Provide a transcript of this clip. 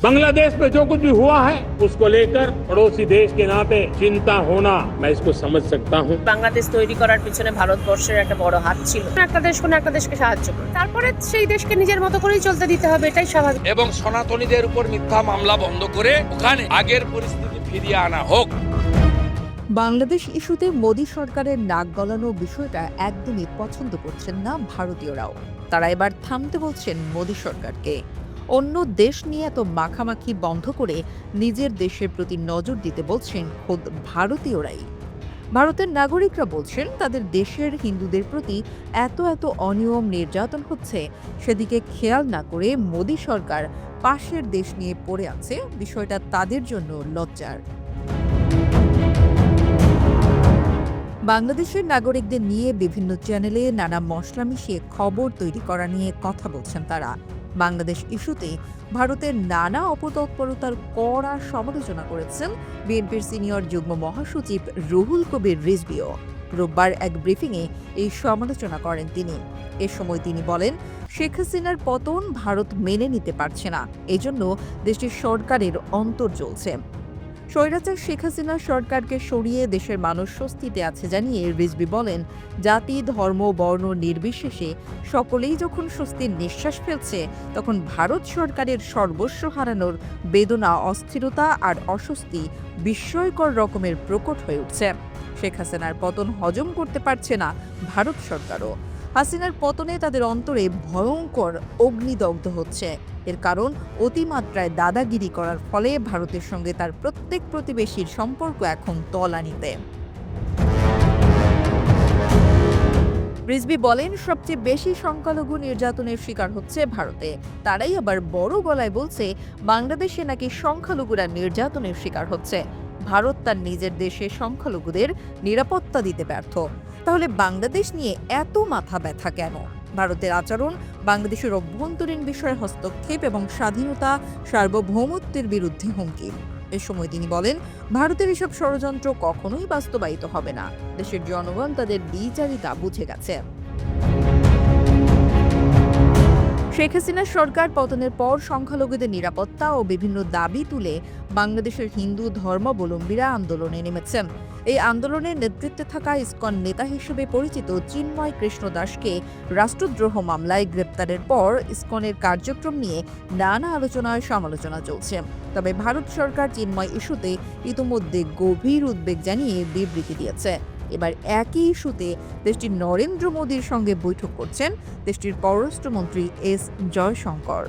बांग्लादेश में जो कुछ भी हुआ है उसको लेकर पड़ोसी देश के नाते चिंता होना मैं इसको समझ सकता हूँ বাংলাদেশ তৈরি করার পিছনে ভারতবর্ষের একটা বড় হাত ছিল একটা দেশ কোনো একটা দেশকে সাহায্য করে তারপরে সেই দেশকে নিজের মতো করেই চলতে দিতে হবে এটাই স্বাভাবিক এবং সনাতনীদের উপর মিথ্যা মামলা বন্ধ করে ওখানে আগের পরিস্থিতি ফিরিয়ে আনা হোক বাংলাদেশ ইস্যুতে মোদী সরকারের নাক গলানো বিষয়টা একদমই পছন্দ করছেন না ভারতীয়রাও তারা এবার থামতে বলছেন মোদী সরকারকে অন্য দেশ নিয়ে এত মাখামাখি বন্ধ করে নিজের দেশের প্রতি নজর দিতে বলছেন খোদ ভারতীয়রাই। ভারতের নাগরিকরা বলছেন, তাদের দেশের হিন্দুদের প্রতি এত এত অনিয়ম নির্যাতন হচ্ছে, সেদিকে খেয়াল না করে মোদী সরকার পাশের দেশ নিয়ে পড়ে আছে, বিষয়টা তাদের জন্য লজ্জার। বাংলাদেশের নাগরিকদের নিয়ে বিভিন্ন চ্যানেলে নানা মশলা মিশিয়ে খবর তৈরি করা নিয়ে কথা বলছেন তারা। বাংলাদেশ ইস্যুতে ভারতের নানা অপতৎপরতার কড়া সমালোচনা করেছেন বিএনপির সিনিয়র যুগ্ম মহাসচিব রুহুল কবির রিজবিও রোববার এক ব্রিফিংয়ে এই সমালোচনা করেন তিনি। এ সময় তিনি বলেন, শেখ হাসিনার পতন ভারত মেনে নিতে পারছে না। এজন্য দেশটির সরকারের অন্তর জ্বলছে। স্বৈরাচার শেখ হাসিনা সরকারকে সরিয়ে দেশের মানুষ স্বস্তিতে আছে জানিয়ে রিজবি বলেন, জাতি, ধর্ম, বর্ণ নির্বিশেষে সকলেই যখন স্বস্তির নিঃশ্বাস ফেলছে, তখন ভারত সরকারের সর্বস্ব হারানোর বেদনা, অস্থিরতা আর অস্বস্তি বিস্ময়কর রকমের প্রকট হয়ে উঠছে। শেখ হাসিনার পতন হজম করতে পারছে না ভারত সরকারও। হাসিনার পতনে তাদের অন্তরে ভয়ঙ্কর অগ্নিদগ্ধ হচ্ছে। এর কারণ অতিমাত্রায় দাদাগিরি করার ফলে ভারতের সঙ্গে তার প্রত্যেক প্রতিবেশীর সম্পর্ক এখন তলানিতে। রিজবি বলেন, সবচেয়ে বেশি সংখ্যালঘু নির্যাতনের শিকার হচ্ছে ভারতে। তারাই আবার বড় গলায় বলছে, বাংলাদেশে নাকি সংখ্যালঘুরা নির্যাতনের শিকার হচ্ছে। ভারত তার নিজের দেশে সংখ্যালঘুদের নিরাপত্তা দিতে ব্যর্থ। তাহলে বাংলাদেশ নিয়ে এত মাথা ব্যথা কেন? ভারতের আচরণ, বাংলাদেশের অভ্যন্তরীণ বিষয়ে হস্তক্ষেপ এবং স্বাধীনতা, সার্বভৌমত্বের বিরুদ্ধে হুমকি। এ সময় তিনি বলেন, ভারতের এসব ষড়যন্ত্র কখনোই বাস্তবায়িত হবে না। দেশের জনগণ তাদের দ্বিচারিতা বুঝে গেছে। শেখ হাসিনার সরকার পতনের পর সংখ্যালঘুদের নিরাপত্তা ও বিভিন্ন দাবি তুলে বাংলাদেশের হিন্দু ধর্মাবলম্বীরা আন্দোলনে নেমেছেন। এই আন্দোলনের নেতৃত্বে থাকা ইসকন নেতা হিসেবে পরিচিত চিন্ময় কৃষ্ণ দাসকে রাষ্ট্রদ্রোহ মামলায় গ্রেপ্তারের পর ইসকনের কার্যক্রম নিয়ে নানা আলোচনায় সমালোচনা চলছে। তবে ভারত সরকার চিন্ময় ইস্যুতে ইতোমধ্যে গভীর উদ্বেগ জানিয়ে বিবৃতি দিয়েছে। এবার একই ইস্যুতে দেশটির নরেন্দ্র মোদীর সঙ্গে বৈঠক করছেন দেশটির পররাষ্ট্রমন্ত্রী এস জয়শঙ্কর।